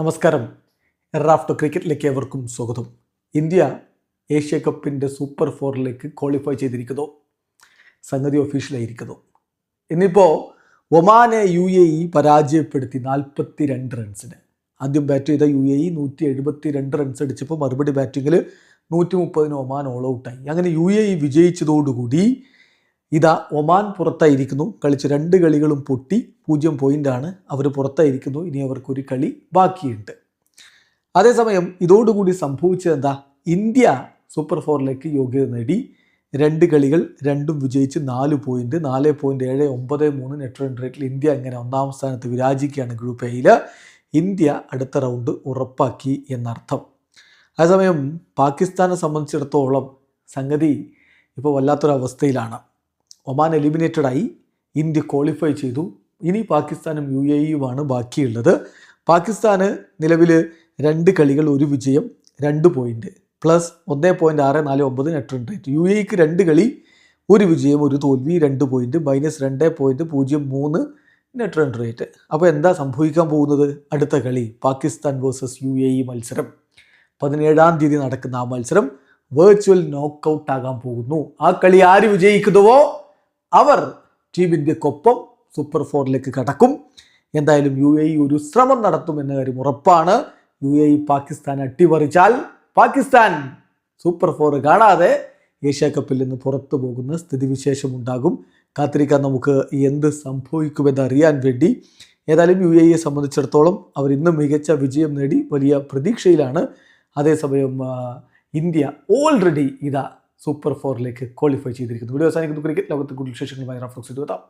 നമസ്കാരം. എറാഫ്റ്റർ ക്രിക്കറ്റിലേക്ക് ഏവർക്കും സ്വാഗതം. ഇന്ത്യ ഏഷ്യ കപ്പിന്റെ സൂപ്പർ ഫോറിലേക്ക് ക്വാളിഫൈ ചെയ്തിരിക്കുന്നു. സംഗതി ഒഫീഷ്യലായിരിക്കുന്നു ഇന്നിപ്പോൾ ഒമാനെ യു എ ഇ പരാജയപ്പെടുത്തി നാൽപ്പത്തി രണ്ട് റൺസിന്. ആദ്യം ബാറ്റ് ചെയ്ത യു എ ഇ നൂറ്റി എഴുപത്തി രണ്ട് റൺസ് അടിച്ചപ്പോൾ മറുപടി ബാറ്റിങ്ങിൽ നൂറ്റി മുപ്പതിന് ഒമാൻ ഓൾ ഔട്ടായി അങ്ങനെ യു എ ഇ വിജയിച്ചതോടുകൂടി ഇതാ ഒമാൻ പുറത്തായിരിക്കുന്നു. കളിച്ച് രണ്ട് കളികളും പൊട്ടി പൂജ്യം ആണ്. അവർ പുറത്തായിരിക്കുന്നു. ഇനി അവർക്കൊരു കളി ബാക്കിയുണ്ട്. അതേസമയം ഇതോടുകൂടി സംഭവിച്ചത് എന്താ? ഇന്ത്യ സൂപ്പർ ഫോറിലേക്ക് യോഗ്യത നേടി. രണ്ട് കളികൾ രണ്ടും വിജയിച്ച് നാല് പോയിന്റ് നാല് പോയിന്റ് ഏഴ് ഒമ്പത് മൂന്ന് നെറ്റ് റൺ റേറ്റിൽ ഇന്ത്യ അങ്ങനെ ഒന്നാം സ്ഥാനത്ത് വിരാജിക്കുകയാണ് ഗ്രൂപ്പ് എയിൽ ഇന്ത്യ അടുത്ത റൗണ്ട് ഉറപ്പാക്കി എന്നർത്ഥം. അതേസമയം പാകിസ്ഥാനെ സംബന്ധിച്ചിടത്തോളം സംഗതി ഇപ്പോൾ വല്ലാത്തൊരവസ്ഥയിലാണ്. ഒമാൻ എലിമിനേറ്റഡായി ഇന്ത്യ ക്വാളിഫൈ ചെയ്തു. ഇനി പാകിസ്ഥാനും യു എ ഇയുമാണ് ബാക്കിയുള്ളത്. പാകിസ്ഥാന് നിലവിൽ രണ്ട് കളികൾ ഒരു വിജയം രണ്ട് പോയിന്റ് പ്ലസ് ഒന്നേ പോയിന്റ് ആറ് നാല് ഒമ്പത് നെറ്റ് റൺ റേറ്റ് യു എക്ക് രണ്ട് കളി ഒരു വിജയം ഒരു തോൽവി രണ്ട് പോയിന്റ് മൈനസ് രണ്ട് പോയിന്റ് പൂജ്യം മൂന്ന് നെറ്റ് റൺ റേറ്റ് അപ്പോൾ എന്താ സംഭവിക്കാൻ പോകുന്നത്? അടുത്ത കളി Pakistan versus U A E മത്സരം. പതിനേഴാം തീയതി നടക്കുന്ന ആ മത്സരം വെർച്വൽ നോക്കൗട്ട് ആകാൻ പോകുന്നു. ആ കളി ആര് വിജയിക്കുന്നുവോ? അവർ ടീം ഇന്ത്യക്കൊപ്പം സൂപ്പർ ഫോറിലേക്ക് കടക്കും. എന്തായാലും യു എ ഇ ഒരു ശ്രമം നടത്തും എന്ന കാര്യം ഉറപ്പാണ്. യു എ ഇ പാകിസ്ഥാൻ അട്ടിമറിച്ചാൽ പാകിസ്ഥാൻ സൂപ്പർ ഫോർ കാണാതെ ഏഷ്യ കപ്പിൽ നിന്ന് പുറത്തു പോകുന്ന സ്ഥിതിവിശേഷം ഉണ്ടാകും. കാത്തിരിക്കാൻ നമുക്ക് എന്ത് സംഭവിക്കുമെന്ന് അറിയാൻ വേണ്ടി ഏതായാലും യു എ ഇയെ സംബന്ധിച്ചിടത്തോളം അവർ ഇന്ന് മികച്ച വിജയം നേടി വലിയ പ്രതീക്ഷയിലാണ്. അതേസമയം ഇന്ത്യ ഓൾറെഡി ഇതാ സൂപ്പർ ഫോറിലേക്ക് ക്വാളിഫൈ ചെയ്തിരിക്കുന്നു. വീഡിയോ അവസാനിക്കുന്നു. ക്രിക്കറ്റ് ലോകത്തെ കൂടുതൽ വിശേഷങ്ങളുമായി റഫ്ലക്സ് ചെയ്തു എത്താം.